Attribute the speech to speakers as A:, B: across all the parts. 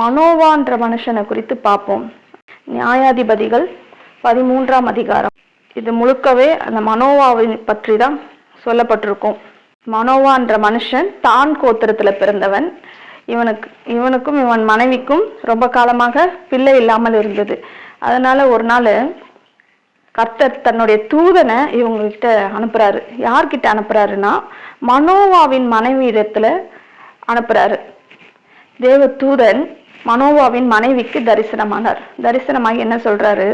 A: மனோவான்ற மனுஷனை குறித்து பார்ப்போம். நியாயாதிபதிகள் பதிமூன்றாம் அதிகாரம். இது முழுக்கவே அந்த மனோவாவை பற்றி தான் சொல்லப்பட்டிருக்கும். மனோவான்ற மனுஷன் தான் கோத்திரத்துல பிறந்தவன். இவனுக்கு இவனுக்கும் இவன் மனைவிக்கும் ரொம்ப காலமாக பிள்ளை இல்லாமல் இருந்தது. அதனால ஒரு நாள் கர்த்தர் தன்னுடைய தூதனை இவங்க அனுப்புகிறாரு அனுப்புறாரு. யார்கிட்ட அனுப்புறாருன்னா மனோவாவின் மனைவி இடத்துல அனுப்புறாரு. தேவ தூதன் மனோவாவின் மனைவிக்கு தரிசனமானார். தரிசனமாகி என்ன சொல்றாரு?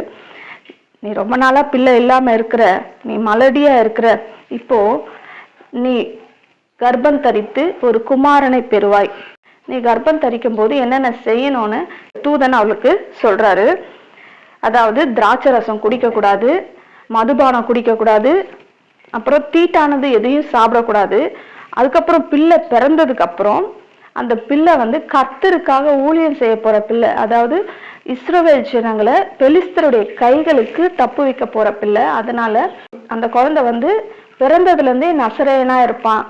A: நீ ரொம்ப நாளா பிள்ளை இல்லாம இருக்கிற நீ மலடியா இருக்கிற இப்போ நீ கர்ப்பம் தரித்து ஒரு குமாரனை பெறுவாய். நீ கர்ப்பம் தரிக்கும் போது என்னென்ன செய்யணும்னு தூதன் அவளுக்கு சொல்றாரு. அதாவது திராட்சை ரசம் குடிக்கக்கூடாது மதுபானம் குடிக்கக்கூடாது அப்புறம் தீட்டானது எதையும் சாப்பிடக்கூடாது. அதுக்கப்புறம் பிள்ளை பிறந்ததுக்கு அப்புறம் அந்த பிள்ளை வந்து கர்த்தருக்காக ஊழியம் செய்ய போற பிள்ளை அதாவது இஸ்ரோவேல் ஜனங்களை பெலிஸ்தருடைய கைகளுக்கு தப்பு வைக்க போற பிள்ளை. அதனால அந்த குழந்தை வந்து பிறந்ததுல இருந்தே நசரேனா இருப்பான்.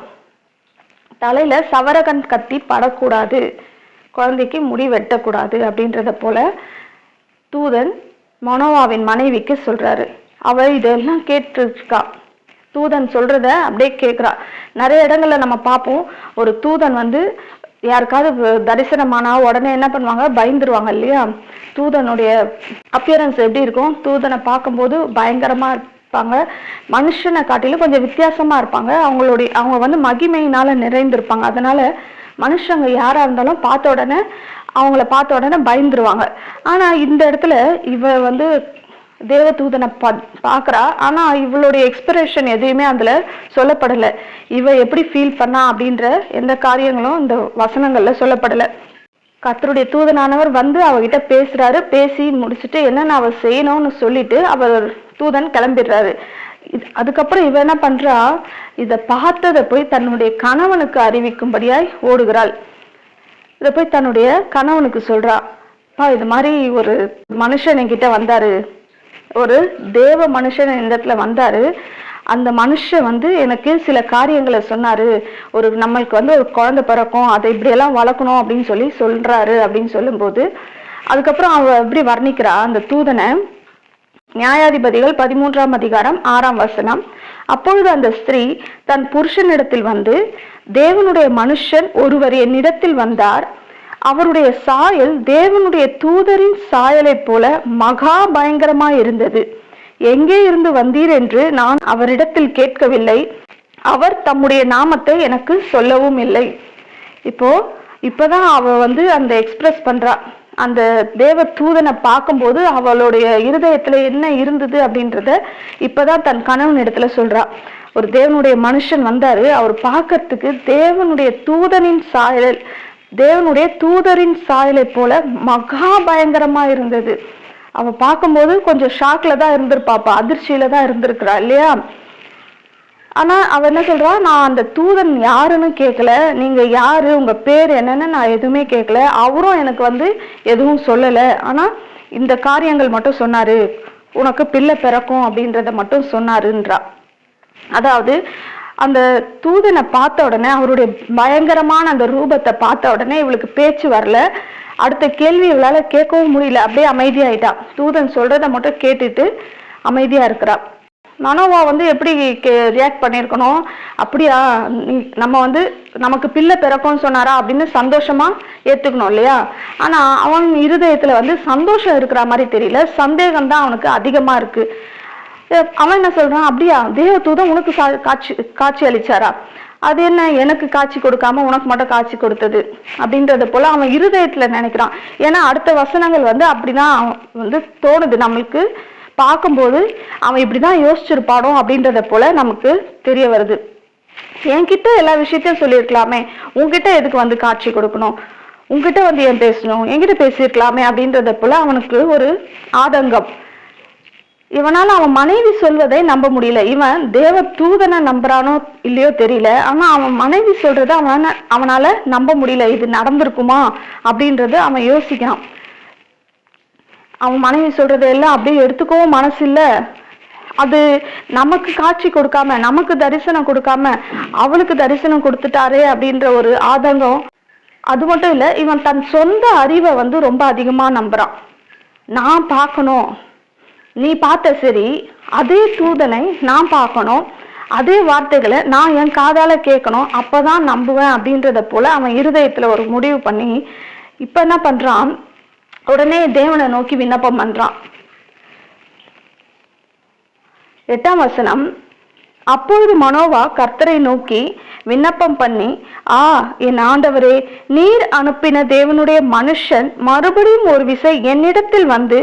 A: தலையில சவரகன் கத்தி படக்கூடாது. குழந்தைக்கு முடி வெட்டக்கூடாது அப்படின்றத போல தூதன் மனோவாவின் மனைவிக்கு சொல்கிறாரு அவள் இதெல்லாம் கேட்டிருக்கா. தூதன் சொல்கிறத அப்படியே கேட்குறா. நிறைய இடங்களில் நம்ம பார்ப்போம். ஒரு தூதன் வந்து யாருக்காவது தரிசனமானா உடனே என்ன பண்ணுவாங்க? பயந்துருவாங்க இல்லையா? தூதனுடைய அப்பியரன்ஸ் எப்படி இருக்கும்? தூதனை பார்க்கும்போது பயங்கரமாக இருப்பாங்க. மனுஷனை காட்டிலும் கொஞ்சம் வித்தியாசமாக இருப்பாங்க. அவங்களுடைய அவங்க வந்து மகிமையினால் நிறைந்திருப்பாங்க. அதனால மனுஷங்க யாராக இருந்தாலும் பார்த்த உடனே அவங்கள பார்த்த உடனே பயந்துருவாங்க. ஆனால் இந்த இடத்துல இவ வந்து தேவதூதனை பா பார்க்குறா. ஆனால் இவளுடைய எக்ஸ்பிரஷன் எதையுமே அதில் சொல்லப்படலை. இவ எப்படி ஃபீல் பண்ணா அப்படின்ற எந்த காரியங்களும் இந்த வசனங்களில் சொல்லப்படலை. கத்தருடைய தூதனானவர் வந்து அவகிட்ட பேசுறாரு. பேசி முடிச்சுட்டு என்னென்ன அவள் செய்யணும்னு சொல்லிட்டு அவர் தூதன் கிளம்பிடுறாரு. இது- அதுக்கப்புறம் இவ என்ன பண்றா? இதை பார்த்ததை போய் தன்னுடைய கணவனுக்கு அறிவிக்கும்படியாய் ஓடுகிறாள். இதை போய் தன்னுடைய கணவனுக்கு சொல்றா பா இது மாதிரி ஒரு மனுஷன் என்கிட்ட வந்தாரு. ஒரு தேவ மனுஷன் இந்த இடத்துல வந்தாரு. அந்த மனுஷன் வந்து எனக்கு சில காரியங்களை சொன்னாரு. ஒரு நம்மளுக்கு வந்து ஒரு குழந்தை பிறக்கும் அதை இப்படியெல்லாம் வளர்க்கணும் அப்படின்னு சொல்லி சொல்றாரு. அப்படின்னு சொல்லும்போது அதுக்கப்புறம் அவ எப்படி வர்ணிக்கிறா அந்த தூதனை. நியாயாதிபதிகள் பதிமூன்றாம் அதிகாரம் ஆறாம் வசனம். அப்பொழுது அந்த ஸ்திரீ தன் புருஷனிடத்தில் வந்து தேவனுடைய மனுஷன் ஒருவர் என்னிடத்தில் வந்தார். அவருடைய சாயல் தேவனுடைய தூதரின் சாயலைப் போல மகா பயங்கரமாய் இருந்தது. எங்கே இருந்து வந்தீர் என்று நான் அவரிடத்தில் கேட்கவில்லை. அவர் தம்முடைய நாமத்தை எனக்கு சொல்லவும் இல்லை. இப்போ இப்பதான் அவ வந்து அந்த எக்ஸ்பிரஸ் பண்றா. அந்த தேவ தூதனை பார்க்கும்போது அவளுடைய இருதயத்துல என்ன இருந்தது அப்படின்றத இப்பதான் தன் கணவன் இடத்துல சொல்றா. ஒரு தேவனுடைய மனுஷன் வந்தாரு. அவர் பார்க்கறதுக்கு தேவனுடைய தூதனின் சாயல் தேவனுடைய தூதரின் சாயலை போல மகா பயங்கரமா இருந்தது. அவ பார்க்கும்போது கொஞ்சம் ஷாக்ல தான் இருந்திருப்பாப்பா அதிர்ச்சியில தான் இருந்திருக்கிறா இல்லையா? ஆனால் அவ என்ன சொல்றா? நான் அந்த தூதன் யாருன்னு கேட்கல நீங்க யாரு? உங்க பேர் என்னன்னு நான் எதுவுமே கேட்கல அவரும் எனக்கு வந்து எதுவும் சொல்லலை. ஆனால் இந்த காரியங்கள் மட்டும் சொன்னாரு. உனக்கு பிள்ளை பிறக்கும் அப்படின்றத மட்டும் சொன்னாருன்றா. அதாவது அந்த தூதனை பார்த்த உடனே அவருடைய பயங்கரமான அந்த ரூபத்தை பார்த்த உடனே இவளுக்கு பேச்சு வரல. அடுத்த கேள்வி இவளால் கேட்கவும் முடியல. அப்படியே அமைதியாயிட்டா. தூதன் சொல்றதை மட்டும் கேட்டுட்டு அமைதியா இருக்கிறா. மனோவா வந்து எப்படி ரியாக்ட் பண்ணியிருக்கணும் அப்படியா நம்ம வந்து நமக்கு பிள்ளை பிறக்கும்னு சொன்னாரா அப்படின்னு சந்தோஷமா ஏத்துக்கணும் இல்லையா? ஆனா அவன் இருதயத்துல வந்து சந்தோஷம் இருக்கிற மாதிரி தெரியல. சந்தேகம் தான் அவனுக்கு அதிகமா இருக்கு. அவன் என்ன சொல்றான்? அப்படியா தேவ உனக்கு சா- காட்சி காட்சி அளிச்சாரா? அது என்ன எனக்கு காட்சி கொடுக்காம உனக்கு மட்டும் காட்சி கொடுத்தது? அப்படின்றது போல அவன் இருதயத்துல நினைக்கிறான். ஏன்னா அடுத்த வசனங்கள் வந்து அப்படிதான் அவன் வந்து தோணுது நம்மளுக்கு. பார்க்கும்போது அவன் இப்படி தான் யோசிச்சிருப்பானோ அப்படின்றத போல நமக்கு தெரிய வருது. என்கிட்ட எல்லா விஷயத்தையும் சொல்லியிருக்கலாமே. உங்ககிட்ட எதுக்கு வந்து காட்சி கொடுக்கணும்? உங்ககிட்ட வந்து ஏன் பேசணும்? என்கிட்ட பேசியிருக்கலாமே அப்படின்றத போல அவனுக்கு ஒரு ஆதங்கம். இவனால் அவன் மனைவி சொல்வதை நம்ப முடியல. இவன் தேவ தூதனை நம்புறானோ இல்லையோ தெரியல. ஆனால் அவன் மனைவி சொல்றதை அவன் அவனால் நம்ப முடியல. இது நடந்திருக்குமா அப்படின்றத அவன் யோசிக்கிறான். அவன் மனைவி சொல்றதை எல்லாம் அப்படியே எடுத்துக்கவும் மனசு இல்லை அது நமக்கு காட்சி கொடுக்காம நமக்கு தரிசனம் கொடுக்காம அவளுக்கு தரிசனம் கொடுத்துட்டாரே அப்படின்ற ஒரு ஆதங்கம். அது மட்டும் இல்லை இவன் தன் சொந்த அறிவை வந்து ரொம்ப அதிகமாக நம்புறான். நான் பார்க்கணும். நீ பார்த்த சரி அதே தூதனை நான் பார்க்கணும். அதே வார்த்தைகளை நான் என் காதால கேட்கணும். அப்பதான் நம்புவேன் அப்படின்றத போல அவன் இருதயத்துல ஒரு முடிவு பண்ணி இப்ப என்ன பண்றான்? உடனே தேவனை நோக்கி விண்ணப்பம் பண்றான். எட்டாம் வசனம் அப்பொழுது மனோவா கர்த்தரை நோக்கி விண்ணப்பம் பண்ணி ஆ என் ஆண்டவரே நீர் அனுப்பின தேவனுடைய மனுஷன் மறுபடியும் ஒரு விசை என்னிடத்தில் வந்து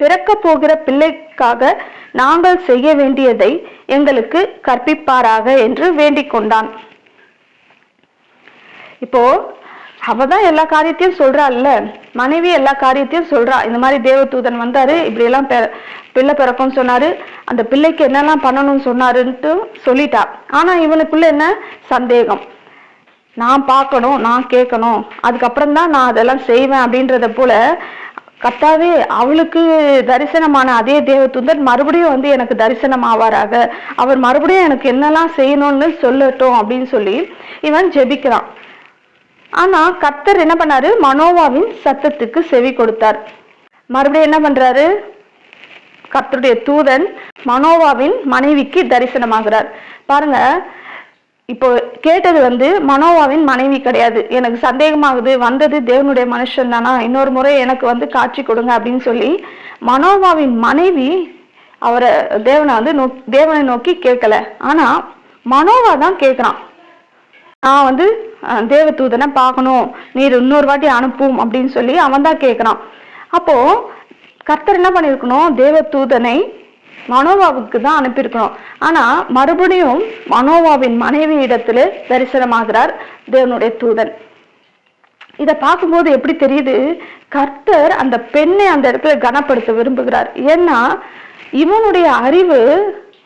A: பிறக்க போகிற பிள்ளைக்காக நாங்கள் செய்ய வேண்டியதை எங்களுக்கு கற்பிப்பாராக என்று வேண்டிக் கொண்டான். இப்போ அவ தான் எல்லா காரியத்தையும் சொல்றாள்ல. மனைவி எல்லா காரியத்தையும் சொல்றா. இந்த மாதிரி தேவதூதன் வந்தாரு இப்படி எல்லாம் பெ- பிள்ளை பிறக்கும்னு சொன்னாரு. அந்த பிள்ளைக்கு என்னெல்லாம் பண்ணணும்னு சொன்னாருன்ட்டு சொல்லிட்டா. ஆனா இவனுக்குள்ள என்ன? சந்தேகம். நான் பார்க்கணும் நான் கேட்கணும். அதுக்கப்புறம் தான் நான் அதெல்லாம் செய்வேன் அப்படின்றத போல கர்த்தாவே அவளுக்கு தரிசனமான அதே தேவதூதன் மறுபடியும் வந்து எனக்கு தரிசனம் ஆவாராக. அவர் மறுபடியும் எனக்கு என்னெல்லாம் செய்யணும்னு சொல்லட்டும் அப்படின்னு சொல்லி இவன் ஜெபிக்கிறான். ஆனா கர்த்தர் என்ன பண்ணாரு? மனோவாவின் சத்தத்துக்கு செவி கொடுத்தார். மறுபடியும் என்ன பண்றாரு? கர்த்தருடைய தூதன் மனோவாவின் மனைவிக்கு தரிசனமாகிறார். பாருங்க இப்போ கேட்டது வந்து மனோவாவின் மனைவி கிடையாது. எனக்கு சந்தேகமாகுது வந்தது தேவனுடைய மனுஷன் தானா? இன்னொரு முறை எனக்கு வந்து காட்சி கொடுங்க அப்படின்னு சொல்லி மனோவாவின் மனைவி அவரை தேவனை வந்து நோ தேவனை நோக்கி கேட்கல. ஆனா மனோவா தான் கேட்குறான். நான் வந்து தேவதூதனை பார்க்கணும். நீர் இன்னொரு வாட்டி அனுப்பும் அப்படின்னு சொல்லி அவன் தான் கேட்குறான் அப்போ கர்த்தர் என்ன பண்ணியிருக்கணும்? தேவதூதனை மனோவாவுக்கு தான் அனுப்பியிருக்கணும். ஆனா மறுபடியும் மனோவாவின் மனைவி இடத்துல தரிசனமாகிறார் தேவனுடைய தூதன். இதை பார்க்கும்போது எப்படி தெரியுது? கர்த்தர் அந்த பெண்ணை அந்த இடத்துல கனப்படுத்த விரும்புகிறார். ஏன்னா இவனுடைய அறிவு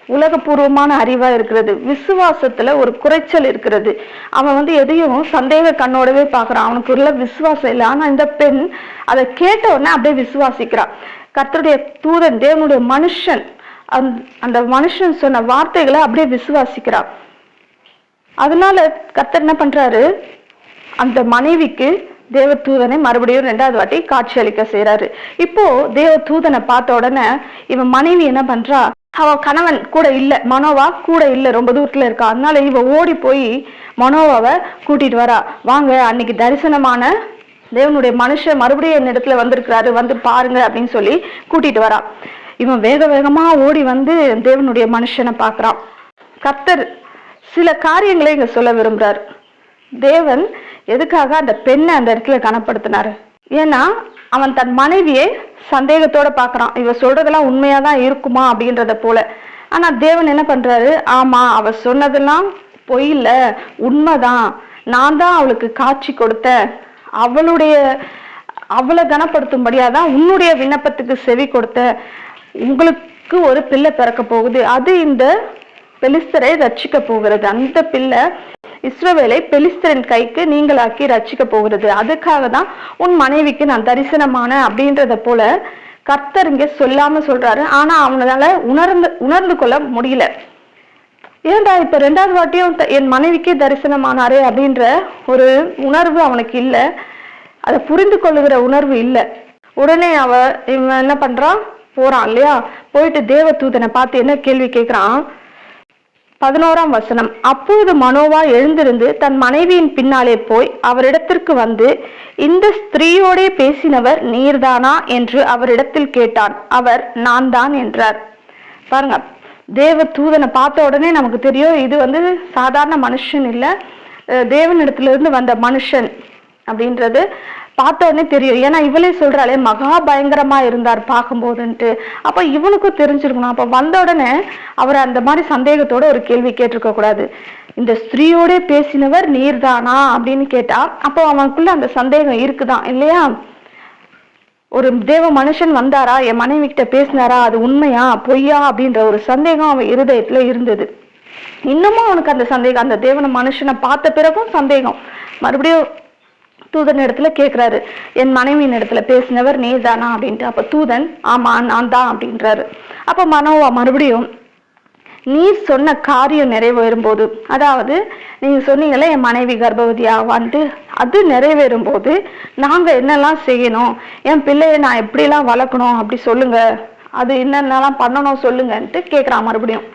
A: உலகபூர்வமான அறிவா இருக்கிறது. விசுவாசத்துல ஒரு குறைச்சல் இருக்கிறது. அவன் வந்து எதையும் சந்தேக கண்ணோடவே பாக்குறான் அவனுக்கு உள்ள விசுவாசம் இல்லை. ஆனா இந்த பெண் அதை கேட்ட உடனே அப்படியே விசுவாசிக்கிறான் கர்த்தருடைய தூதன் தேவனுடைய மனுஷன் அந்த- அந்த மனுஷன் சொன்ன வார்த்தைகளை அப்படியே விசுவாசிக்கிறான் அதனால கர்த்தர் என்ன பண்றாரு? அந்த மனைவிக்கு தேவதூதனை மறுபடியும் ரெண்டாவது வாட்டி காட்சி அளிக்க செய்கிறாரு இப்போ தேவதூதனை பார்த்த உடனே இவன் மனைவி என்ன பண்றா? அவ கணவன் கூட இல்ல மனோவா கூட இல்ல ரொம்ப தூரத்துல இருக்கா. அதனால இவ ஓடி போய் மனோவாவை கூட்டிட்டு வரா. வாங்க அன்னைக்கு தரிசனமான தேவனுடைய மனுஷன் மறுபடியும் என் இடத்துல வந்திருக்கிறாரு வந்து பாருங்க அப்படின்னு சொல்லி கூட்டிட்டு வரா. இவன் வேக வேகமா ஓடி வந்து தேவனுடைய மனுஷனை பார்க்கறான் கர்த்தர் சில காரியங்களை இங்க சொல்ல விரும்புறாரு. தேவன் எதுக்காக அந்த பெண்ணை அந்த இடத்துல கனப்படுத்தினாரு? ஏன்னா அவன் தன் மனைவியை சந்தேகத்தோட பார்க்குறான். இவ சொல்றதெல்லாம் உண்மையாக தான் இருக்குமா அப்படின்றத போல. ஆனா தேவன் என்ன பண்றாரு? ஆமா அவ சொன்னதெல்லாம் பொய் இல்ல உண்மைதான். நான் தான் அவளுக்கு காட்சி கொடுத்தேன். அவளுடைய அவளை கனப்படுத்தும்படியா தான் உன்னுடைய விண்ணப்பத்துக்கு செவி கொடுத்த உங்களுக்கு ஒரு பிள்ளை பிறக்க போகுது. அது இந்த பெலிஸ்தரை ரட்சிக்க போகிறது. அந்த பிள்ளை இஸ்ரவேலை பெலிஸ்தரின் கைக்கு நீங்களாக்கி ரட்சிக்க போகிறது. அதுக்காக தான் உன் மனைவிக்கு நான் தரிசனமான அப்படின்றத போல கர்த்தர் இங்க சொல்லாம சொல்றாரு. ஆனா அவனால உணர்ந்து உணர்ந்து கொள்ள முடியல. ஏன்டா இப்ப ரெண்டாவது வாட்டியும் என் மனைவிக்கே தரிசனமானாரே அப்படின்ற ஒரு உணர்வு அவனுக்கு இல்ல. அதை புரிந்து கொள்ளுகிற உணர்வு இல்ல. உடனே அவ இவன் என்ன பண்றான்? போறான் இல்லையா? போயிட்டு தேவதூதனை பார்த்து என்ன கேள்வி கேட்கிறான் பதினோராம் வசனம் அப்பொழுது மனோவா எழுந்திருந்து தன் மனைவியின் பின்னாலே போய் அவரிடத்திற்கு வந்து இந்த ஸ்திரீயோடே பேசினவர் நீர்தானா? என்று அவரிடத்தில் கேட்டான். அவர் நான் தான் என்றார். பாருங்க தேவ தூதனை பார்த்த உடனே நமக்கு தெரியும் இது வந்து சாதாரண மனுஷன் இல்லை. அஹ் தேவனிடத்துல இருந்து வந்த மனுஷன். அப்படின்றது பார்த்த உடனே தெரியும். ஏன்னா இவளே சொல்றாளே மகா பயங்கரமா இருந்தார் பார்க்கும்போதுன்ட்டு. அப்ப இவனுக்கும் தெரிஞ்சிருக்கணும். அப்ப வந்த உடனே அவர் அந்த மாதிரி சந்தேகத்தோட ஒரு கேள்வி கேட்டிருக்க கூடாது. இந்த ஸ்திரீயோட பேசினவர் நீர்தானா? அப்படின்னு கேட்டா அப்போ அவனுக்குள்ள அந்த சந்தேகம் இருக்குதான். இல்லையா? ஒரு தேவ மனுஷன் வந்தாரா? என் மனைவி கிட்ட பேசினாரா? அது உண்மையா? பொய்யா? அப்படின்ற ஒரு சந்தேகம் அவன் இருதயத்துல இருந்தது. இன்னமும் அவனுக்கு அந்த சந்தேகம் அந்த தேவன மனுஷனை பார்த்த பிறகும் சந்தேகம். மறுபடியும் தூதன் இடத்துல கேட்குறாரு என் மனைவியின் இடத்துல பேசினவர் நீதானா அப்படின்ட்டு. அப்போ தூதன் ஆமாம் நான் தான் அப்படின்றாரு. அப்போ மனோவா மறுபடியும் நீ சொன்ன காரியம் நிறைவேறும் போது அதாவது நீங்கள் சொன்னீங்களே என் மனைவி கர்ப்பவதி ஆவான்ட்டு அது நிறைவேறும் போது நாங்கள் என்னெல்லாம் செய்யணும்? என் பிள்ளையை நான் எப்படிலாம் வளர்க்கணும்? அப்படி சொல்லுங்க. அது என்னென்னலாம் பண்ணணும் சொல்லுங்கன்ட்டு கேட்குறான் மறுபடியும்.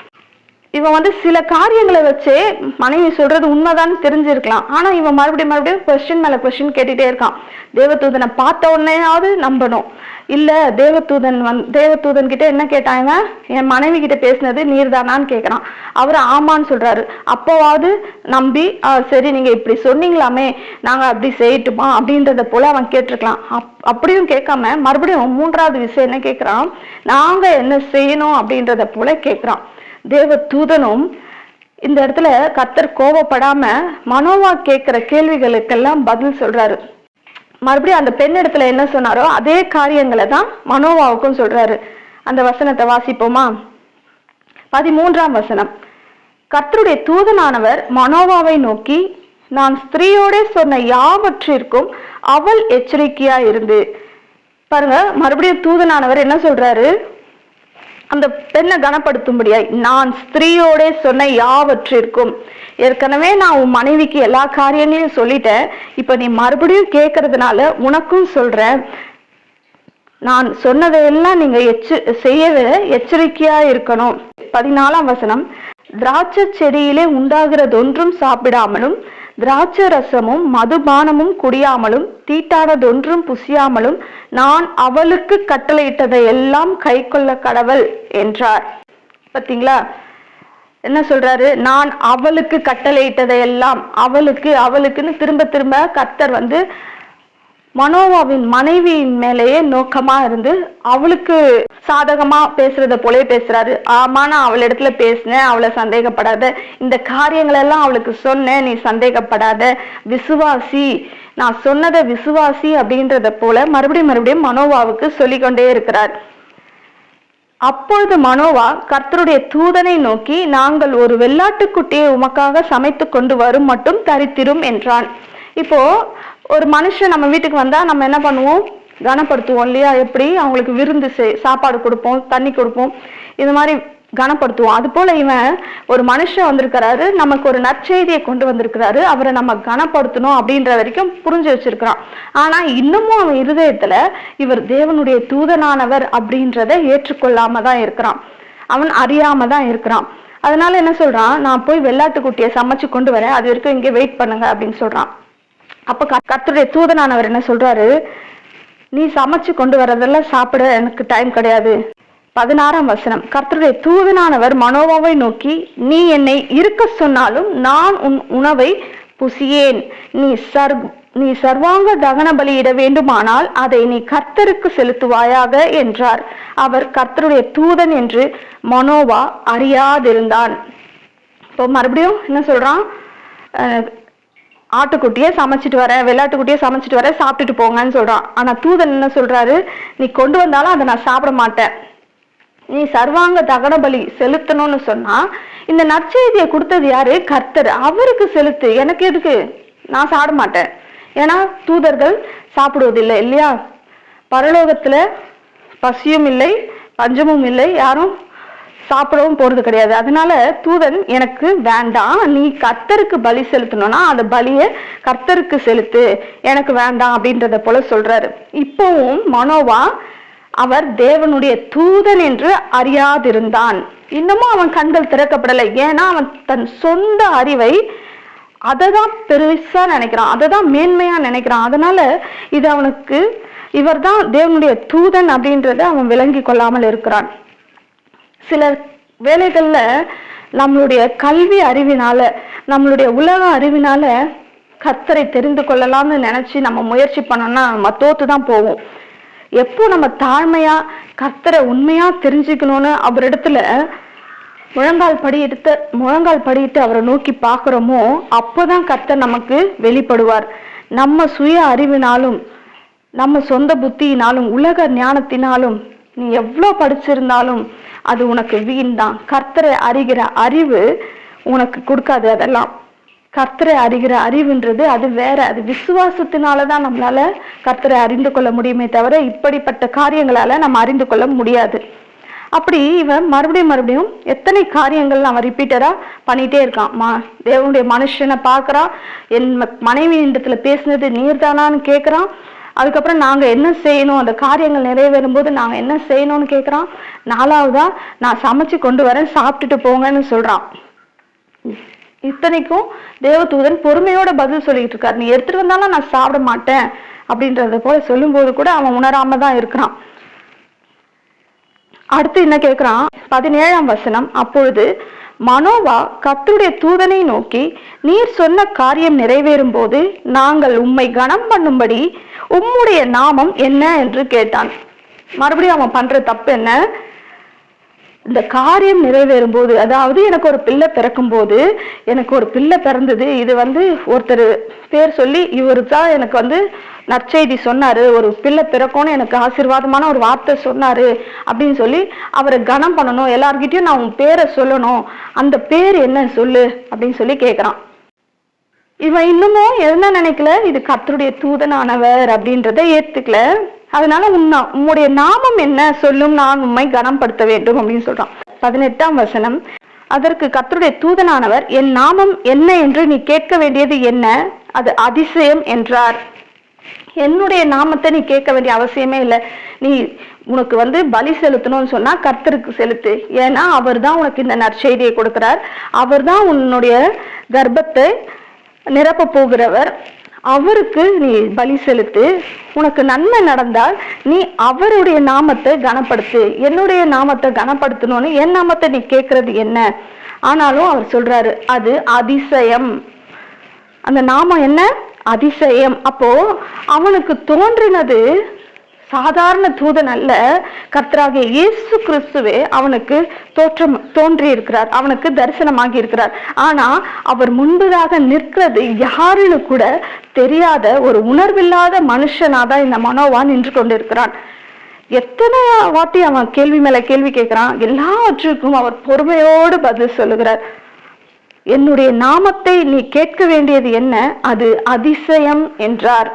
A: இவன் வந்து சில காரியங்களை வச்சே மனைவி சொல்றது உண்மைதான் தெரிஞ்சிருக்கலாம். ஆனா இவன் மறுபடியும் மறுபடியும் கொஸ்டின் மேல கொஸ்டின் கேட்டுட்டே இருக்கான். தேவதூதனை பார்த்த உடனேயாவது நம்பணும். இல்ல தேவதூதன் வந் தேவதூதன் கிட்ட என்ன கேட்டாங்க என் மனைவி கிட்ட பேசினது நீர்தானான்னு கேக்குறான். அவர் ஆமான்னு சொல்றாரு. அப்போவாவது நம்பி "ஆ, சரி நீங்க இப்படி சொன்னீங்களாமே நாங்க அப்படி செய்யட்டுமா? அப்படின்றத போல அவன் கேட்டிருக்கலாம். அப்- அப்படியும் கேட்காம மறுபடியும் மூன்றாவது விஷயம் என்ன கேக்குறான்? நாங்க என்ன செய்யணும்? அப்படின்றத போல கேக்குறான். தேவ தூதனும் இந்த இடத்துல கர்த்தர் கோவப்படாம மனோவா கேட்கிற கேள்விகளுக்கெல்லாம் பதில் சொல்றாரு. மறுபடியும் அந்த பெண் இடத்துல என்ன சொன்னாரோ அதே காரியங்களை தான் மனோவாவுக்கும் சொல்றாரு. அந்த வசனத்தை வாசிப்போமா? பதிமூன்றாம் வசனம். கர்த்தருடைய தூதனானவர் மனோவாவை நோக்கி நான் ஸ்திரீயோட சொன்ன யாவற்றிற்கும் அவள் எச்சரிக்கையா இருந்து பாருங்க மறுபடியும் தூதனானவர் என்ன சொல்றாரு? அந்த பெண்ணை கனப்படுத்தும்படியாய் நான் ஸ்திரீயோட சொன்ன யாவற்றிற்கும். ஏற்கனவே நான் உன் மனைவிக்கு எல்லா காரியங்களையும் சொல்லிட்டேன். இப்ப நீ மறுபடியும் கேட்கறதுனால உனக்கும் சொல்றேன். நான் சொன்னதையெல்லாம் நீங்க எச்சு செய்யவே எச்சரிக்கையா இருக்கணும். பதினாலாம் வசனம் திராட்சை செடியிலே உண்டாகிறதொன்றும் சாப்பிடாமலும் திராட்ச ரசமும் மதுபானமும் குடியாமலும் தீட்டானதொன்றும் புசியாமலும் நான் அவளுக்கு கட்டளையிட்டதை எல்லாம் கை கொள்ள கடவுள் என்றார். பாத்தீங்களா? என்ன சொல்றாரு? நான் அவளுக்கு கட்டளையிட்டதை எல்லாம் அவளுக்கு அவளுக்குன்னு திரும்ப திரும்ப கர்த்தர் வந்து மனோவாவின் மனைவியின் மேலேயே நோக்கமா இருந்து அவளுக்கு சாதகமா பேசுறத போலே பேசுறாரு. ஆமா நான் அவள் இடத்துல பேசினேன் அவளை சந்தேகப்படாத. இந்த காரியங்கள் எல்லாம் அவளுக்கு சொன்னேன் நீ சந்தேகப்படாத. விசுவாசி. நான் சொன்னதை விசுவாசி அப்படின்றத போல மறுபடியும் மறுபடியும் மனோவாவுக்கு சொல்லிக்கொண்டே இருக்கிறார். அப்பொழுது மனோவா கர்த்தருடைய தூதனை நோக்கி நாங்கள் ஒரு வெள்ளாட்டுக்குட்டியை உமக்காக சமைத்து கொண்டு வரும் மட்டும் தரித்திரும் என்றான். இப்போ ஒரு மனுஷன் நம்ம வீட்டுக்கு வந்தா நம்ம என்ன பண்ணுவோம்? கனப்படுத்துவோம் இல்லையா? எப்படி? அவங்களுக்கு விருந்து செய்- சாப்பாடு கொடுப்போம் தண்ணி கொடுப்போம். இது மாதிரி கனப்படுத்துவோம். அது போல இவன் ஒரு மனுஷன் வந்திருக்கிறாரு. நமக்கு ஒரு நற்செய்தியை கொண்டு வந்திருக்கிறாரு. அவரை நம்ம கனப்படுத்தணும் அப்படின்ற வரைக்கும் புரிஞ்சு வச்சிருக்கிறான். ஆனா இன்னமும் அவன் இருதயத்துல இவர் தேவனுடைய தூதனானவர் அப்படின்றத ஏற்றுக்கொள்ளாம தான் இருக்கிறான். அவன் அறியாம தான் இருக்கிறான். அதனால என்ன சொல்றான்? நான் போய் வெள்ளாட்டுக்குட்டியை சமைச்சு கொண்டு வரேன். அது வரைக்கும் இங்கே வெயிட் பண்ணுங்க அப்படின்னு சொல்றான். அப்ப க- தூதனானவர் என்ன சொல்றாரு? நீ சமைச்சு கொண்டு வரதெல்லாம் சாப்பிட எனக்கு டைம் கிடையாது. பதினாறாம் வசனம். கர்த்தருடைய தூதனானவர் மனோவாவை நோக்கி நீ என்னை இருக்க சொன்னாலும் நான் உன் உணவை புசியேன். நீ சர் நீ சர்வாங்க தகன பலியிட வேண்டுமானால் அதை நீ கர்த்தருக்கு செலுத்துவாயாக என்றார். அவர் கர்த்தருடைய தூதன் என்று மனோவா அறியாதிருந்தான். இப்போ மறுபடியும் என்ன சொல்றான்? அஹ், ஆட்டுக்குட்டியை சமைச்சிட்டு வரேன் வெள்ளாட்டுக்குட்டியே சமைச்சிட்டு வரேன் சாப்பிட்டுட்டு போங்கன்னு சொல்கிறான் ஆனால் தூதன் என்ன சொல்கிறாரு நீ கொண்டு வந்தாலும் அதை நான் சாப்பிட மாட்டேன். நீ சர்வாங்க தகன பலி செலுத்தணும்னு சொன்னா இந்த நற்செய்தியை கொடுத்தது யாரு? கர்த்தர். அவருக்கு செலுத்து. எனக்கு எதுக்கு? நான் சாப்பிட மாட்டேன். ஏன்னா தூதர்கள் சாப்பிடுவதில்லை இல்லையா? பரலோகத்துல பசியும் இல்லை பஞ்சமும் இல்லை யாரும் சாப்பிடவும் போறது கிடையாது. அதனால தூதன் எனக்கு வேண்டாம். நீ கர்த்தருக்கு பலி செலுத்தணும்னா அந்த பலியை கர்த்தருக்கு செலுத்து. எனக்கு வேண்டாம் அப்படின்றத போல சொல்றாரு. இப்பவும் மனோவா அவர் தேவனுடைய தூதன் என்று அறியாதிருந்தான். இன்னமும் அவன் கண்கள் திறக்கப்படலை. ஏன்னா அவன் தன் சொந்த அறிவை அதை தான் பெருசா நினைக்கிறான். அதை தான் மேன்மையா நினைக்கிறான். அதனால இது அவனுக்கு இவர்தான் தேவனுடைய தூதன் அப்படின்றத அவன் விளங்கி கொள்ளாமல் இருக்கிறான். சில வேலைகளில் நம்மளுடைய கல்வி அறிவினால நம்மளுடைய உலக அறிவினால கர்த்தரை தெரிந்து கொள்ளலாம்னு நினைச்சு நம்ம முயற்சி பண்ணோம்னா நம்ம தோத்து தான் போவோம். எப்போ நம்ம தாழ்மையா கத்தரை உண்மையா தெரிஞ்சுக்கணும்னு அவரிடத்துல முழங்கால் படியிட்டு முழங்கால் படியிட்டு அவரை நோக்கி பார்க்குறோமோ அப்போதான் கர்த்தர் நமக்கு வெளிப்படுவார். நம்ம சுய அறிவினாலும் நம்ம சொந்த புத்தியினாலும் உலக ஞானத்தினாலும் நீ எவ்வளோ படிச்சிருந்தாலும் அது உனக்கு வீண் தான் கர்த்தரை அறிகிற அறிவு உனக்கு கொடுக்காது அதெல்லாம். கர்த்தரை அறிகிற அறிவுன்றது அது வேற. அது விசுவாசத்தினால தான் நம்மளால கர்த்தரை அறிந்து கொள்ள முடியுமே தவிர இப்படிப்பட்ட காரியங்களால நம்ம அறிந்து கொள்ள முடியாது. அப்படி இவன் மறுபடியும் மறுபடியும் எத்தனை காரியங்கள் அவன் ரிப்பீட்டடா பண்ணிட்டே இருக்கான். மா தேவனுடைய மனுஷனை பார்க்கறான். என் மனைவி இடத்துல பேசுனது நீர்தானான்னு கேட்குறான் அதுக்கப்புறம் நாங்க என்ன செய்யணும் அந்த காரியங்கள் நிறைவேறும் போது நாங்க என்ன செய்யணும்னு கேட்குறான் நாலாவதா நான் சமைச்சு கொண்டு வரேன் சாப்பிட்டுட்டு போங்கன்னு சொல்றான். இத்தனைக்கும் தேவதூதன் பொறுமையோட பதில் சொல்லிட்டு இருக்காரு. நீ எடுத்துட்டு வந்தாலும் நான் சாப்பிட மாட்டேன் அப்படின்றத போல சொல்லும்போது கூட அவன் உணராம தான் இருக்கிறான். அடுத்து என்ன கேட்கிறான் பதினேழாம் வசனம் அப்பொழுது மனோவா கத்துடைய தூதனை நோக்கி நீர் சொன்ன காரியம் நிறைவேறும் போது நாங்கள் உம்மை கனம் பண்ணும்படி உம்முடைய நாமம் என்ன என்று கேட்டான். மறுபடியும் அவன் பண்ற தப்பு என்ன? இந்த காரியம் நிறைவேறும் போது அதாவது எனக்கு ஒரு பிள்ளை பிறக்கும் போது எனக்கு ஒரு பிள்ளை பிறந்தது இது வந்து ஒருத்தர் பேர் சொல்லி இவரு தான் எனக்கு வந்து நற்செய்தி சொன்னாரு ஒரு பிள்ளை பிறக்கும்னு எனக்கு ஆசீர்வாதமான ஒரு வார்த்தை சொன்னாரு அப்படின்னு சொல்லி அவரை கனம் பண்ணணும் எல்லார்கிட்டயும் நான் உன் பேரை சொல்லணும் அந்த பேர் என்ன சொல்லு அப்படின்னு சொல்லி கேட்குறான் இவன் இன்னமும் என்ன நினைக்கல? இது கத்தருடைய தூதனானவர் அப்படின்றத ஏத்துக்கல. அதனால உன்னா உம்முடைய நாமம் என்ன? சொல்லும் நான் உண்மை கனப்படுத்த வேண்டும் அப்படின்னு சொல்றான். பதினெட்டாம் வசனம். அதற்கு கத்தருடைய தூதனானவர் என் நாமம் என்ன என்று நீ கேட்க வேண்டியது என்ன? அது அதிசயம் என்றார். என்னுடைய நாமத்தை நீ கேட்க வேண்டிய அவசியமே இல்லை. நீ உனக்கு வந்து பலி செலுத்தணும்னு சொன்னா கர்த்தருக்கு செலுத்து. ஏன்னா அவர் தான் உனக்கு இந்த நற்செய்தியை கொடுக்கிறார். அவர் தான் உன்னுடைய கர்ப்பத்தை நிரப்ப போகிறவர். அவருக்கு நீ பலி செலுத்து. உனக்கு நன்மை நடந்தால் நீ அவருடைய நாமத்தை கனப்படுத்து. என்னுடைய நாமத்தை கனப்படுத்தணும்னு என் நாமத்தை நீ கேட்கறது என்ன? ஆனாலும் அவர் சொல்றாரு அது அதிசயம். அந்த நாமம் என்ன? அதிசயம். அப்போ அவனுக்கு தோன்றினது சாதாரண தூதன் அல்ல. கர்த்தராகிய இயேசு கிறிஸ்துவே அவனுக்கு தோற்றம் தோன்றி இருக்கிறார் அவனுக்கு தரிசனமாகி இருக்கிறார். ஆனா அவர் முன்பதாக நிற்கிறது யாருன்னு கூட தெரியாத ஒரு உணர்வில்லாத மனுஷனாதான் இந்த மனோவா நின்று கொண்டிருக்கிறான். எத்தனை வாட்டி அவன் கேள்வி மேல கேள்வி கேட்கிறான் எல்லாவற்றுக்கும் அவர் பொறுமையோடு பதில் சொல்லுகிறார். என்னுடைய நாமத்தை நீ கேட்க வேண்டியது என்ன? அது அதிசயம் என்றார்.